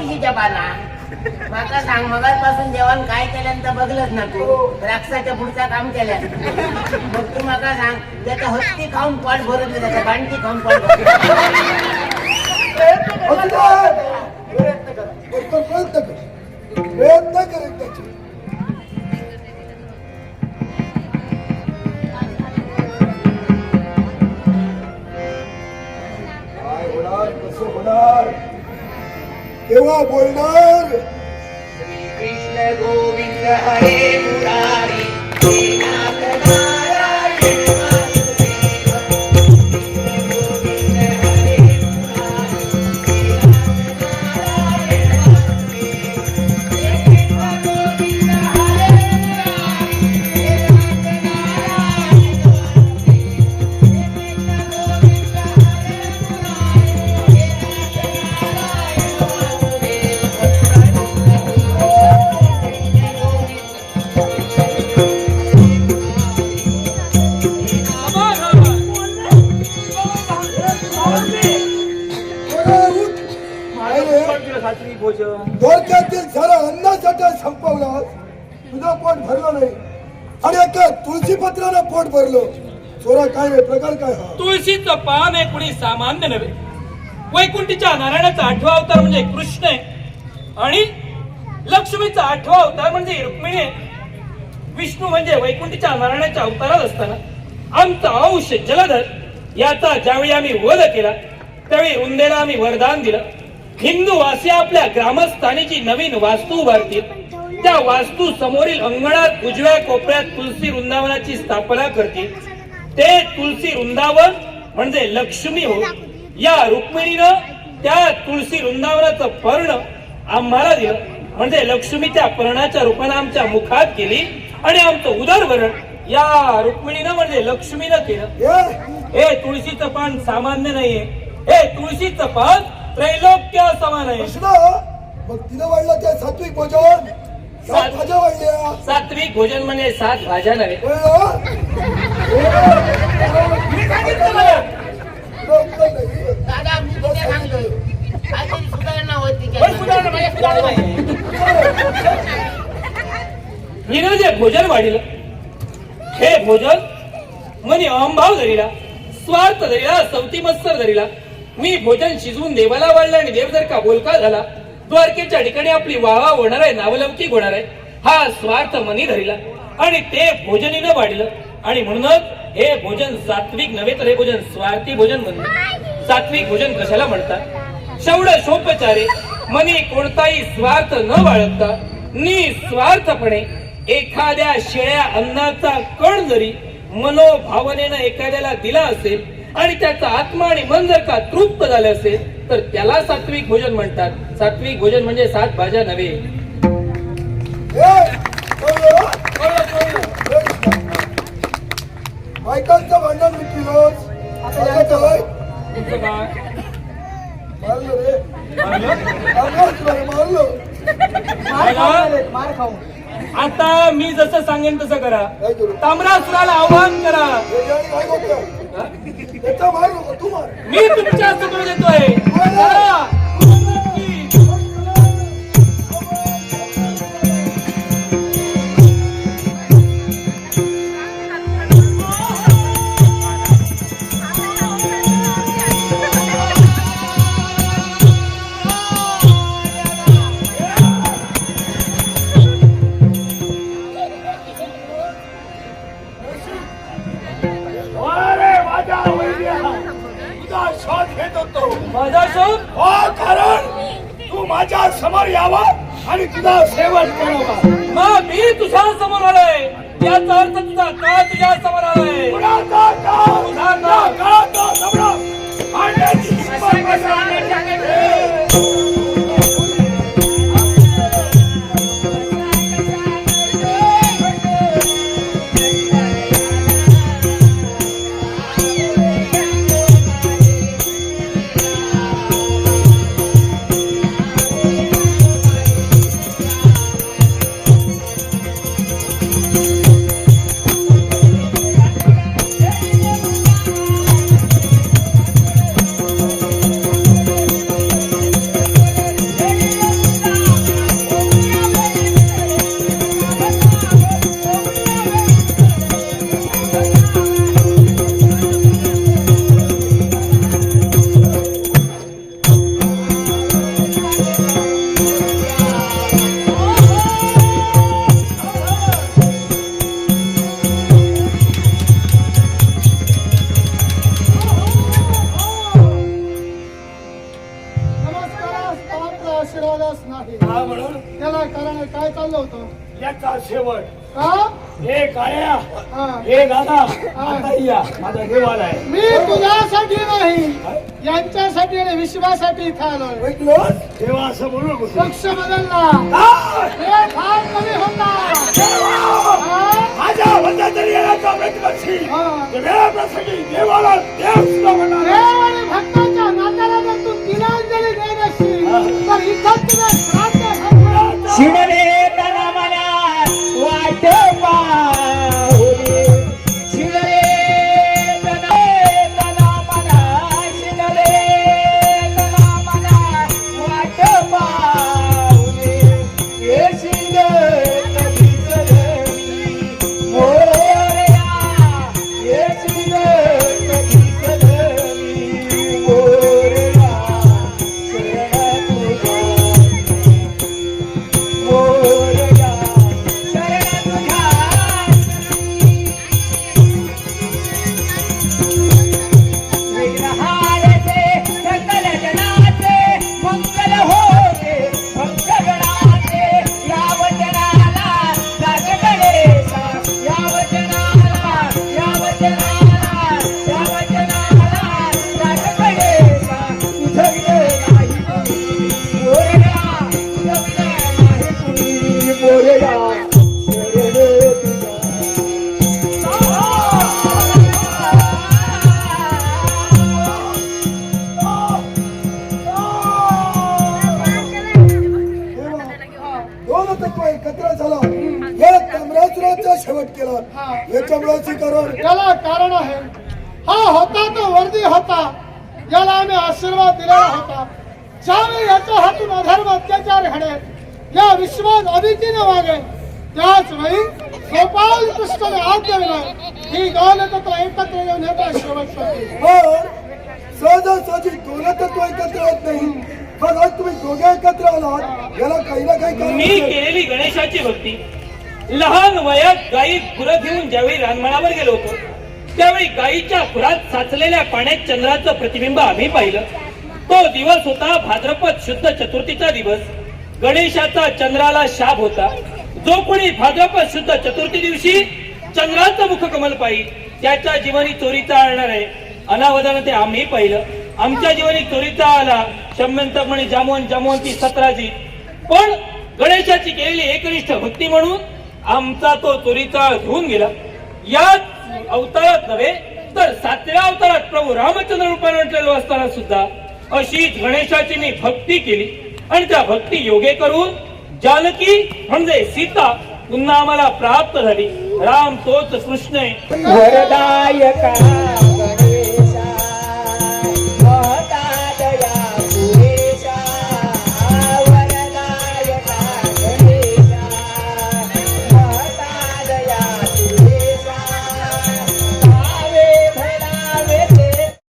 तुळशीच्या बाला माका सांग मगापासून जेवण काय केल्यान तर बघलच ना तू? द्राक्षाच्या पुढचा काम केल्या मग तू माका सांग त्याचा हत्ती खाऊन पोट भरत त्याचा गांठी खाऊन पोट भरत प्रयत्न कर. प्रयत्न कर. प्रयत्न कर. एकदाची केव्हा बोलणार? श्री कृष्ण गोविंद हरे सात्विक भोजन. डोक्यातील सारा अन्नासाठी संपवला. तुझं पोट भरलं नाही. आणि एका तुळशी पत्रानं पोट भरलं. चोरा काय रे प्रकार काय हा? तुळशीचं पान हे कुणी सामान्य नव्हे. वैकुंठीच्या नारायणाचा आठवा अवतार म्हणजे कृष्ण आहे. आणि लक्ष्मीचा आठवा अवतार म्हणजे रुक्मिणी आहे. विष्णू म्हणजे वैकुंठीच्या नारायणाच्या अवतारात असताना आमचा अंश जलधर याचा ज्यावेळी आम्ही वध केला त्यावेळी रुंदेला आम्ही वरदान दिलं. हिंदू वासी आपल्या ग्रामस्थानी जी नवीन वास्तू उभारतील. त्या वास्तू समोरील अंगणात उजव्या कोपऱ्यात तुलसी वृंदावनाची स्थापना करतील. ते तुलसी वृंदावन म्हणजे लक्ष्मी हो. या रुक्मिणीनं त्या तुलसी वृंदावनाचं पर्ण आम्हाला दिलं म्हणजे लक्ष्मी त्या पर्णाच्या रूपानं आमच्या मुखात गेली आणि आमचं उदरभरण या रुक्मिणीनं म्हणजे लक्ष्मीनं केलं. हे तुळशीचं पान सामान्य नाहीये. हे तुळशीचं पान त्रैलोक्य समान आहे कृष्ण मग तिनं वाढलं त्या सात्विक भोजन सात सात- भाज्या वाढल्या. सात्विक भोजन म्हणजे सात भाज्या नव्हे. कळलं? मी सांगितलं मला. तुला उत्तर नाही. दादा मी तुला सांगतोय. काहीतरी सुधारणा होती पण सुधारणा म्हणजे सुधारणा नाही. हिनं जे भोजन वाढिलं. हे भोजन मनी अहंभाव धरीला. स्वार्थ धरीला सवती मत्सर धरीला. मी भोजन शिजवून देवाला वाढलं आणि देव जर का बोलका झाला द्वारकेच्या ठिकाणी आपली वावा होणार आहे नावलौकिक होणार आहे. हा स्वार्थ मनी धरीला. आणि ते भोजनीनं वाढलं. आणि म्हणूनच हे भोजन सात्विक नव्हे तर हे भोजन स्वार्थी भोजन म्हणतात. सात्विक भोजन कशाला म्हणतात? शौड शोपचारे मनी कोणताही स्वार्थ न बाळगता निस्वार्थपणे एखाद्या शेळ्या अन्नाचा कण जरी मनोभावनेनं एखाद्याला दिला असेल आणि त्याचा आत्मा आणि मन जर का तृप्त झाले असेल तर त्याला सात्विक भोजन म्हणतात. सात्विक भोजन म्हणजे सात भाज्या नव्हे. बायकांचं भांडण आता मी जसं सांगेन तसं करू. ताम्रासुराला आव्हान करा. मार नको तू मार. मी तुमच्यासमोर देतोय. हो कारण तू माझ्यासमोर यावा आणि तुझा सेवन करावा. मग मी तुझ्या समोर आलोय. याचा अर्थ तुझा काळ तुझ्या समोर आलोय आहे हा म्हणून त्याला कारण काय चाललं होतं? याचा शेवट. का हे काळ्या हा. दादा आता या. माझा देवाला आहे मी तुझ्यासाठी नाही यांच्यासाठी आणि विश्वासाठी इथं आलोय. ऐकलं? देवा असं बोलू नको पक्ष बदलला. आ! हे फार कमी हा? माझ्या येण्याचा हा. वेळाप्रसंगी देवाला देव सुद्धा म्हणणार देव Deva. शेवट केला. याच्यामुळे कारण याला कारण आहे. हा होता तो वर्दी होता. याला आम्ही आशीर्वाद दिलेला होता. ज्यावेळी याच्या हातून अधर्म अत्याचार घडेल या विश्वास अदितीने वागेल. त्याच वेळी गोपाल कृष्णाने आज्ञा दिला ही एकत्र येऊन येतात शेवट पण सहजासहजी दोन तत्व एकत्र येत नाही. पण आज तुम्ही दोघे एकत्र आलात. याला काही ना काही मी. केलेली गणेशाची भक्ती. लहान वयात गायी खुरं घेऊन ज्यावेळी रानमळावर गेलो होतो त्यावेळी गायीच्या खुरात साचलेल्या पाण्यात चंद्राचं प्रतिबिंब आम्ही पाहिलं. तो दिवस होता भाद्रपद शुद्ध चतुर्थीचा दिवस. गणेशाचा चंद्राला शाप होता. जो कोणी भाद्रपद शुद्ध चतुर्थी दिवशी चंद्राचं मुख कमल पाहिजे त्याच्या जीवनी चोरीचा आणणार आहे. अनावधान ते आम्ही पाहिलं. आमच्या जीवनी चोरीचा आला शम्यंतक म्हणे जामवंत जामवंती सतराजी. पण गणेशाची केलेली एकनिष्ठ भक्ती म्हणून आमचा तो चोरीचा घेऊन गेला. याच अवतारात नव्हे तर सातव्या अवतारात प्रभू रामचंद्र रूपाने म्हटलेलो असताना सुद्धा अशीच गणेशाची मी भक्ती केली. आणि त्या भक्ती योगे करून जानकी म्हणजे सीता पुन्हा आम्हाला प्राप्त झाली. राम तोच कृष्ण वरदायका